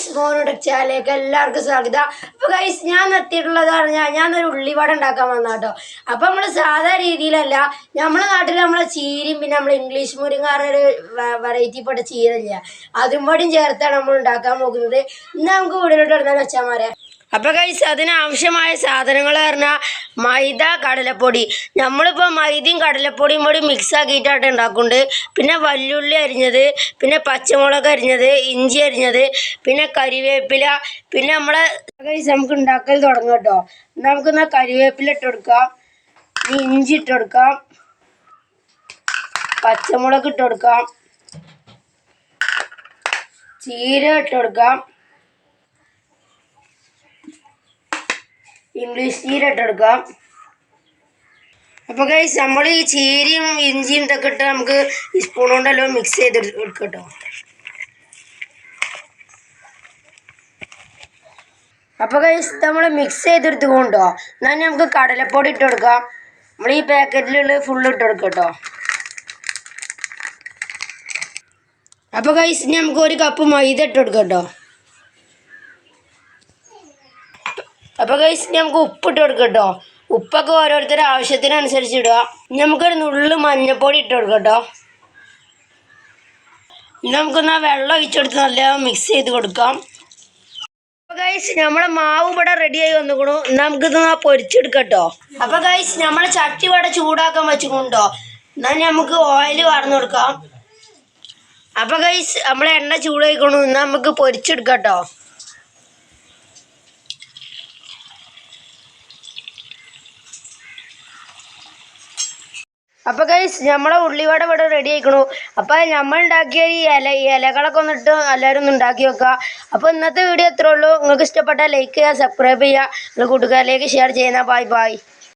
Guys മോനോട് ചാനലിലേക്ക് എല്ലാവർക്കും സ്വാഗതം. അപ്പൊ ഗൈസ് ഞാൻ നിർത്തിയിട്ടുള്ളത് പറഞ്ഞാൽ ഞാൻ ഒരു ഉള്ളിവട ഉണ്ടാക്കാൻ വന്ന കേട്ടോ അപ്പൊ നമ്മൾ സാധാ രീതിയിലല്ല നമ്മളെ നാട്ടിൽ നമ്മളെ ചീരയും പിന്നെ നമ്മൾ ഇംഗ്ലീഷ് മുരിങ്ങാറൊരു വെറൈറ്റി പെട്ട ചീരല്ല അതും കൂടിയും ചേർത്താണ് നമ്മൾ ഉണ്ടാക്കാൻ പോകുന്നത്. ഇന്ന് നമുക്ക് വീടിലോട്ട് ഇടുന്ന വെച്ചാൽ അപ്പൊ ഗൈസ് അതിനാവശ്യമായ സാധനങ്ങൾ പറഞ്ഞാൽ മൈദ കടലപ്പൊടി. നമ്മളിപ്പോൾ മൈദയും കടലപ്പൊടിയും കൂടി മിക്സ് ആക്കിയിട്ടാണ് ഉണ്ടാക്കുന്നുണ്ട് പിന്നെ വല്ലുള്ളി അരിഞ്ഞത് പിന്നെ പച്ചമുളക് അരിഞ്ഞത് ഇഞ്ചി അരിഞ്ഞത് പിന്നെ കരിവേപ്പില. പിന്നെ നമ്മളെ നമുക്ക് ഉണ്ടാക്കൽ തുടങ്ങും കേട്ടോ. നമുക്കൊന്ന് കരിവേപ്പില ഇട്ട് കൊടുക്കാം. ഇഞ്ചി ഇട്ട് കൊടുക്കാം. പച്ചമുളക് ഇട്ട് കൊടുക്കാം. ചീര ഇട്ട് കൊടുക്കാം. ഇംഗ്ലീഷ് ചീര ഇട്ടെടുക്കാം അപ്പോൾ ഗൈസ് നമ്മൾ ഈ ചീരയും ഇഞ്ചിയും ഇതൊക്കെ ഇട്ട് നമുക്ക് ഈ സ്പൂൺ കൊണ്ടല്ലോ മിക്സ് ചെയ്ത് എടുക്കാം കേട്ടോ അപ്പോൾ ഗൈസ് നമ്മൾ മിക്സ് ചെയ്തെടുത്ത് കൊണ്ടോ എന്നാൽ നമുക്ക് കടലപ്പൊടി ഇട്ട് കൊടുക്കാം നമ്മൾ ഈ പാക്കറ്റിലുള്ള ഫുള്ള് ഇട്ട് കൊടുക്കാം കേട്ടോ അപ്പോൾ ഇനി നമുക്ക് ഒരു കപ്പ് മൈദ ഇട്ട് കൊടുക്കാം കേട്ടോ അപ്പോൾ ഗൈസ് നമുക്ക് ഉപ്പിട്ട് കൊടുക്കാം കേട്ടോ ഉപ്പൊക്കെ ഓരോരുത്തരുടെ ആവശ്യത്തിനനുസരിച്ച് ഇടുക നമുക്കൊരു നുള്ളു മഞ്ഞപ്പൊടി ഇട്ട് കൊടുക്കാം കേട്ടോ ഇനി നമുക്കൊന്ന് ആ വെള്ളം ഒഴിച്ചെടുത്ത് നല്ല മിക്സ് ചെയ്ത് കൊടുക്കാം. അപ്പോൾ ഗൈസ് നമ്മളെ മാവ് ഇവിടെ റെഡിയായി വന്നുകൊണ്ടു നമുക്കിത് പൊരിച്ചെടുക്കാം കേട്ടോ അപ്പോൾ ഗൈസ് നമ്മളെ ചട്ടി ഇവിടെ ചൂടാക്കാൻ വെച്ചുകൊണ്ടോ എന്നാൽ നമുക്ക് ഓയിൽ വാർന്നു കൊടുക്കാം. അപ്പോൾ ഗൈസ് നമ്മളെ എണ്ണ ചൂടായിക്കൊണ്ടു നമുക്ക് പൊരിച്ചെടുക്കാം കേട്ടോ അപ്പൊ ഗൈസ് നമ്മളെ ഉള്ളിവട ഇവിടെ റെഡി ആയിക്കണു. അപ്പൊ നമ്മൾ ഉണ്ടാക്കിയ ഈ ഇല ഇലകളൊക്കെ ഒന്നിട്ട് എല്ലാവരും ഒന്ന് ഉണ്ടാക്കി വെക്കുക അപ്പൊ ഇന്നത്തെ വീഡിയോ എത്ര ഉള്ളൂ. നിങ്ങൾക്ക് ഇഷ്ടപ്പെട്ടാൽ ലൈക്ക് ചെയ്യുക സബ്സ്ക്രൈബ് ചെയ്യുക. നിങ്ങൾ കൂട്ടുകാരിലേക്ക് ഷെയർ ചെയ്യുന്ന. Bye bye